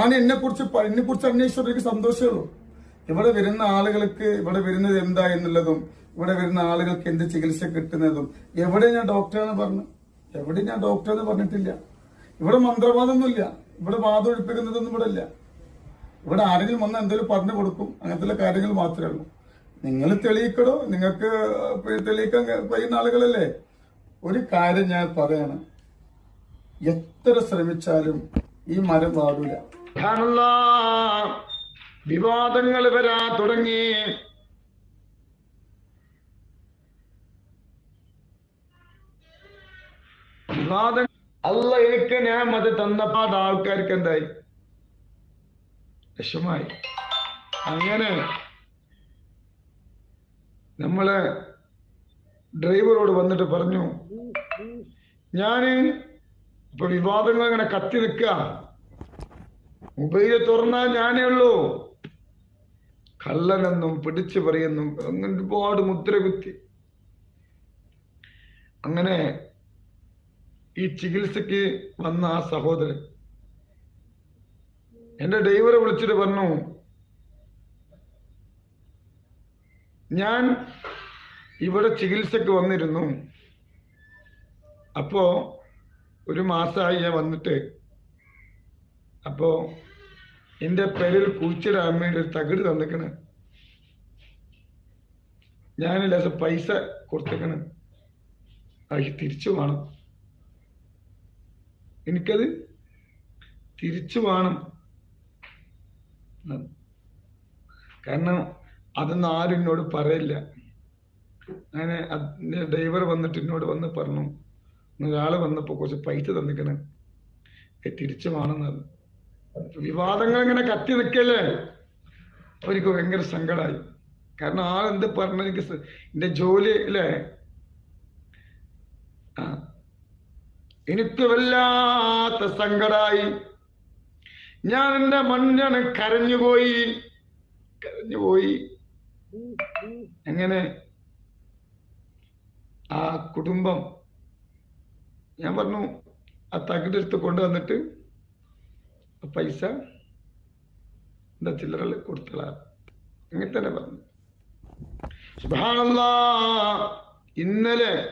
ഞാൻ എന്നെ കുറിച്ച് എന്നെ കുറിച്ച് അന്വേഷിച്ചു എനിക്ക് സന്തോഷമേ ഉള്ളൂ. ഇവിടെ വരുന്ന ആളുകൾക്ക് ഇവിടെ വരുന്നത് എന്താ എന്നുള്ളതും ഇവിടെ വരുന്ന ആളുകൾക്ക് എന്ത് ചികിത്സ കിട്ടുന്നതും എവിടെ ഞാൻ ഡോക്ടറാണ് പറഞ്ഞു. എവിടെ ഞാൻ ഡോക്ടർ എന്ന് പറഞ്ഞിട്ടില്ല. ഇവിടെ മന്ത്രവാദമൊന്നുമില്ല. ഇവിടെ വാദം ഒഴിപ്പിക്കുന്നതൊന്നും ഇവിടെ ഇല്ല. ഇവിടെ ആരെങ്കിലും വന്ന് എന്തെങ്കിലും പറഞ്ഞു കൊടുക്കും. അങ്ങനത്തെ കാര്യങ്ങൾ മാത്രമേ ഉള്ളൂ. നിങ്ങൾ തെളിയിക്കടോ. നിങ്ങൾക്ക് തെളിയിക്കാൻ കഴിയുന്ന ആളുകളല്ലേ? ഒരു കാര്യം ഞാൻ പറയാണ്. എത്ര ശ്രമിച്ചാലും ഈ മരം വാടൂല. വിവാദങ്ങൾ വരാ തുടങ്ങി. വിവാദം അല്ല എനിക്ക് ഞാൻ അത് തന്നപ്പാട് ആൾക്കാർക്ക് എന്തായി? വിഷമായി. അങ്ങനെ നമ്മൾ ഡ്രൈവറോട് വന്നിട്ട് പറഞ്ഞു ഞാൻ ഇപ്പൊ വിവാദങ്ങൾ ഇങ്ങനെ കത്തി നിൽക്കുക മൊബൈൽ തുറന്നാൽ ഞാനേ ഉള്ളൂ. കള്ളനെന്നും പിടിച്ചു പറയുന്നു അങ്ങനെ ഒരുപാട് മുദ്ര കുത്തി. അങ്ങനെ ഈ ചികിത്സക്ക് വന്ന ആ സഹോദരൻ എന്റെ ഡ്രൈവറെ വിളിച്ചിട്ട് പറഞ്ഞു ഞാൻ ഇവിടെ ചികിത്സക്ക് വന്നിരുന്നു. അപ്പോ ഒരു മാസമായി ഞാൻ വന്നിട്ട്. അപ്പോ എന്റെ പേരിൽ കുഴിച്ചിടാൻ വേണ്ടി ഒരു തകിട് തന്നിക്കണ്. ലേശം പൈസ കൊടുത്തേക്കണ്. അത് തിരിച്ചു വേണം. എനിക്കത് തിരിച്ചു വേണം. കാരണം അതൊന്നും ആരും എന്നോട് പറയില്ല. അങ്ങനെ ഡ്രൈവർ വന്നിട്ട് എന്നോട് വന്ന് പറഞ്ഞു. ഒരാൾ വന്നപ്പോ കുറച്ച് പൈസ തന്നിക്കണേ. തിരിച്ചു തിരിച്ചു വേണമെന്നത് വിവാദങ്ങൾ ഇങ്ങനെ കത്തി നിൽക്കല്ലേ അവർക്ക് ഭയങ്കര സങ്കടമായി കാരണം ആ എന്ത് പറഞ്ഞു എനിക്ക് എന്റെ ജോലി അല്ലേ? എനിക്ക് വല്ലാത്ത സങ്കടായി. ഞാൻ എന്റെ മണ്ണാണ് കരഞ്ഞുപോയി. കരഞ്ഞുപോയി. എങ്ങനെ? ആ കുടുംബം. ഞാൻ പറഞ്ഞു ആ തകിടെടുത്ത് കൊണ്ടുവന്നിട്ട് പൈസ എന്താ ചില്ലറ കൊടുത്തളാ അങ്ങനെ തന്നെ പറഞ്ഞു. ഇന്നലെ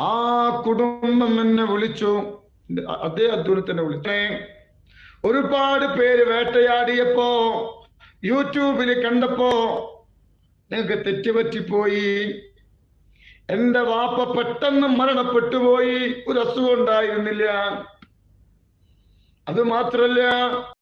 ആ കുടുംബം എന്നെ വിളിച്ചു. അതേ അദ്വൈതത്തിനെ വിളിച്ചേ. ഒരുപാട് പേര് വേട്ടയാടിയപ്പോ യൂട്യൂബിൽ കണ്ടപ്പോ നിങ്ങൾക്ക് തെറ്റുപറ്റിപ്പോയി. എന്റെ വാപ്പ പെട്ടെന്ന് മരണപ്പെട്ടു പോയി ഒരു അസുഖം ഉണ്ടായിരുന്നില്ല. അത് മാത്രല്ല